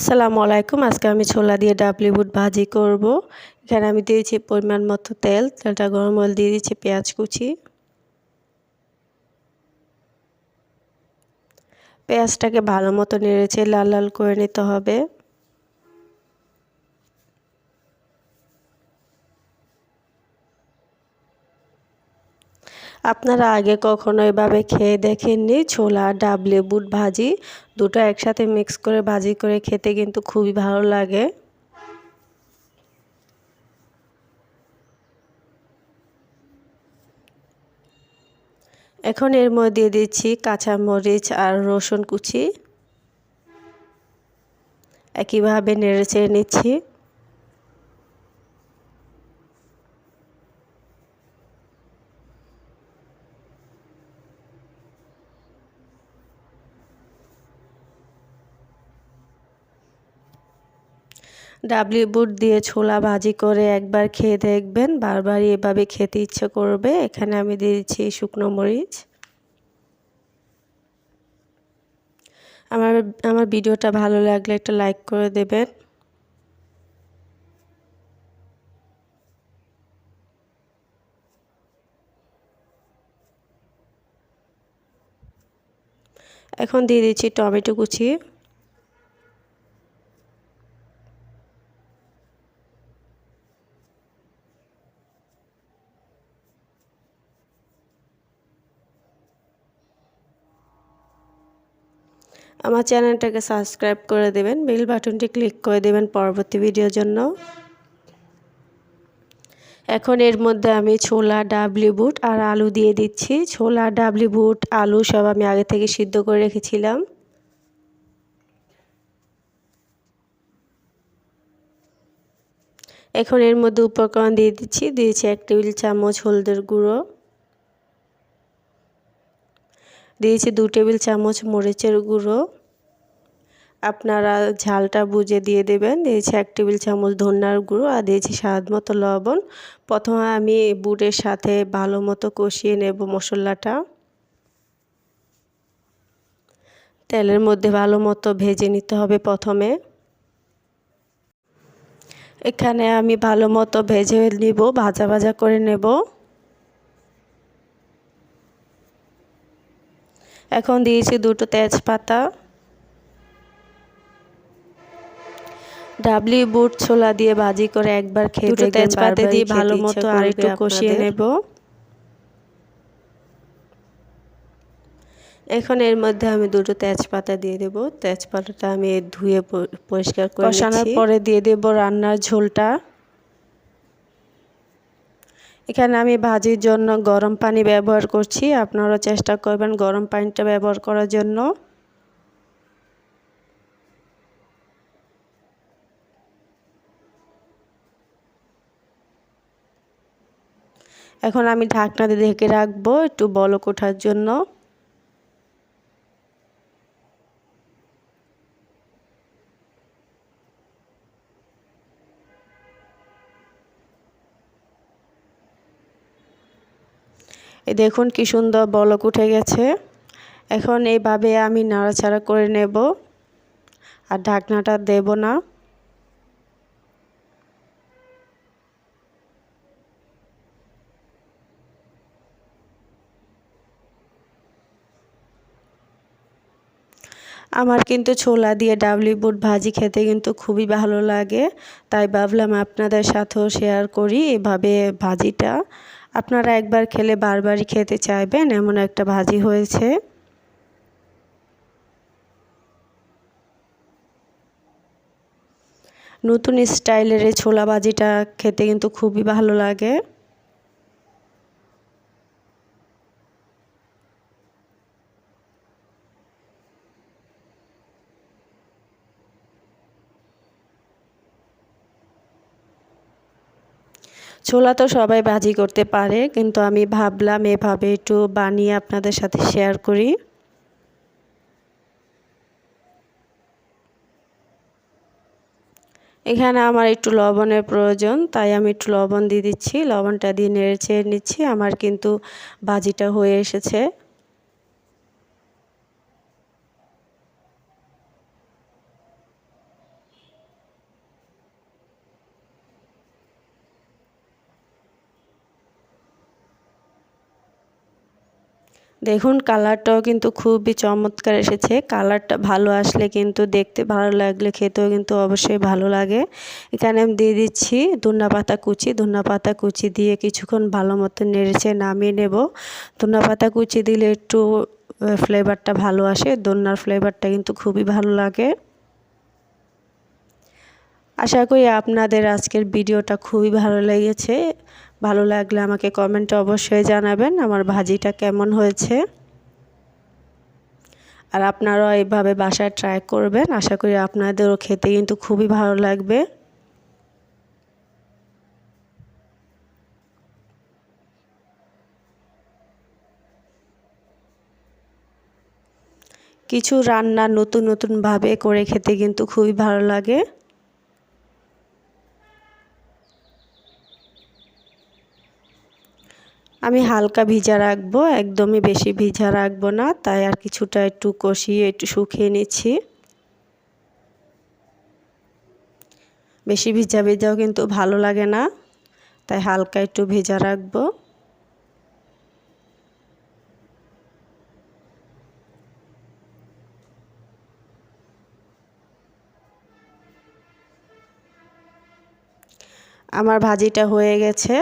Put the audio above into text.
আসসালামু আলাইকুম। আজকে আমি ছোলা দিয়ে ডাবলি বুট ভাজি করব। এখানে আমি দিয়েছি পরিমাণ মতো তেল। তেলটা গরম অল দিয়ে দিয়েছি পেঁয়াজ কুচি। পেঁয়াজটাকে ভালো মতো নেড়েছে লাল লাল করে নিতে হবে। আপনারা আগে কখনো এভাবে খেয়ে দেখেননি? ছোলা, ডাবলে, বুট ভাজি, দুটো একসাথে মিক্স করে ভাজি করে খেতে কিন্তু খুবই ভালো লাগে। এখন এর মধ্যে দিয়ে দিচ্ছি কাঁচামরিচ আর রসুন কুচি। একইভাবে নেড়ে চেড়ে নিচ্ছি। ডাবলি বুট দিয়ে ছোলা ভাজি করে একবার খেয়ে দেখবেন। বারবার এভাবে খেতে ইচ্ছে করবে। এখানে আমি দিয়ে দিচ্ছি শুকনো মরিচ। আমার আমার ভিডিওটা ভালো লাগলে একটা লাইক করে দেবেন। এখন দিয়ে দিচ্ছি টমেটো কুচি। আমার চ্যানেলটাকে সাবস্ক্রাইব করে দেবেন, বেল বাটনটি ক্লিক করে দেবেন পরবর্তী ভিডিওর জন্য। এখন এর মধ্যে আমি ছোলা, ডাবলি বুট আর আলু দিয়ে দিচ্ছি। ছোলা, ডাবলি বুট, আলু সব আমি আগে থেকে সিদ্ধ করে রেখেছিলাম। এখন এর মধ্যে উপকরণ দিয়ে দিচ্ছি, দিয়েছি এক টেবিল চামচ হলদের গুঁড়ো। দিয়েছি দু টেবিল চামচ মরিচের গুঁড়ো। আপনারা ঝালটা বুঝে দিয়ে দেবেন। দিয়েছি এক টেবিল চামচ ধন্যার গুঁড়ো আর দিয়েছি স্বাদ মতো লবণ। প্রথমে আমি বুটের সাথে ভালো মতো কষিয়ে নেব মশলাটা। তেলের মধ্যে ভালো মতো ভেজে নিতে হবে প্রথমে। এখানে আমি ভালো মতো ভেজে নিব, ভাজা ভাজা করে নেব। এখন দিয়েছি দুটো তেজপাতা। ডাবলি বুট ছোলা দিয়ে ভাজি করে একবার খেয়ে দুটো তেজপাতা দিয়ে ভালো মতো আর একটু কষিয়ে নেব। এখন এর মধ্যে আমি দুটো তেজপাতা দিয়ে দেব। তেজপাতাটা আমি ধুয়ে পরিষ্কার করে কষানোর পরে দিয়ে দেব রান্নার ঝোলটা। এখানে আমি ভাজির জন্য গরম পানি ব্যবহার করছি। আপনারা চেষ্টা করবেন গরম পানিটা ব্যবহার করার জন্য। এখন আমি ঢাকনা দিয়ে ঢেকে রাখব, একটু বলক ওঠার জন্য। এই দেখুন কি সুন্দর বলক উঠে গেছে। এখন এইভাবে আমি নাড়াচাড়া করে নেব, আর ঢাকনাটা দেব না। আমার কিন্তু ছোলা দিয়ে ডাবলি বুট ভাজি খেতে কিন্তু খুবই ভালো লাগে। তাই ভাবলাম আপনাদের সাথেও শেয়ার করি এভাবে ভাজিটা। আপনারা একবার খেলে বারবারই খেতে চাইবেন, এমন একটা ভাজি হয়েছে। নতুন স্টাইলের এই ছোলা ভাজিটা খেতে কিন্তু খুবই ভালো লাগে। ছোলা তো সবাই ভাজি করতে পারে, কিন্তু আমি ভাবলাম এভাবে একটু বানিয়ে আপনাদের সাথে শেয়ার করি। এখানে আমার একটু লবণের প্রয়োজন, তাই আমি একটু লবণ দিয়ে দিচ্ছি, লবণটা দিয়ে নেড়ে চেড়ে নিচ্ছি, আমার কিন্তু ভাজিটা হয়ে এসেছে। দেখুন কালারটাও কিন্তু খুবই চমৎকার এসেছে। কালারটা ভালো আসলে কিন্তু দেখতে ভালো লাগলে, খেতেও কিন্তু অবশ্যই ভালো লাগে। এখানে আমি দিয়ে দিচ্ছি ধন্যা পাতা কুচি। ধন্যা পাতা কুচি দিয়ে কিছুক্ষণ ভালো মতো নেড়েছে নামিয়ে নেব। ধন্যা পাতা কুচি দিলে একটু ফ্লেভারটা ভালো আসে। দন্যার ফ্লেভারটা কিন্তু খুবই ভালো লাগে। আশা করি আপনাদের আজকের ভিডিওটা খুবই ভালো লেগেছে। ভালো লাগলে আমাকে কমেন্টে অবশ্যই জানাবেন আমার ভাজিটা কেমন হয়েছে। আর আপনারাও এইভাবে বাসায় ট্রাই করবেন, আশা করি আপনাদেরও খেতে কিন্তু খুবই ভালো লাগবে। কিছু রান্না নতুন নতুনভাবে করে খেতে কিন্তু খুবই ভালো লাগে। আমি হালকা ভিজা রাখব, একদমই বেশি ভিজা রাখব না, তাই আর কিছুটা একটু কষিয়ে, একটু শুকিয়ে নিচ্ছি। বেশি ভিজা ভিজাও কিন্তু ভালো লাগে না, তাই হালকা একটু ভেজা রাখব। আমার ভাজিটা হয়ে গেছে।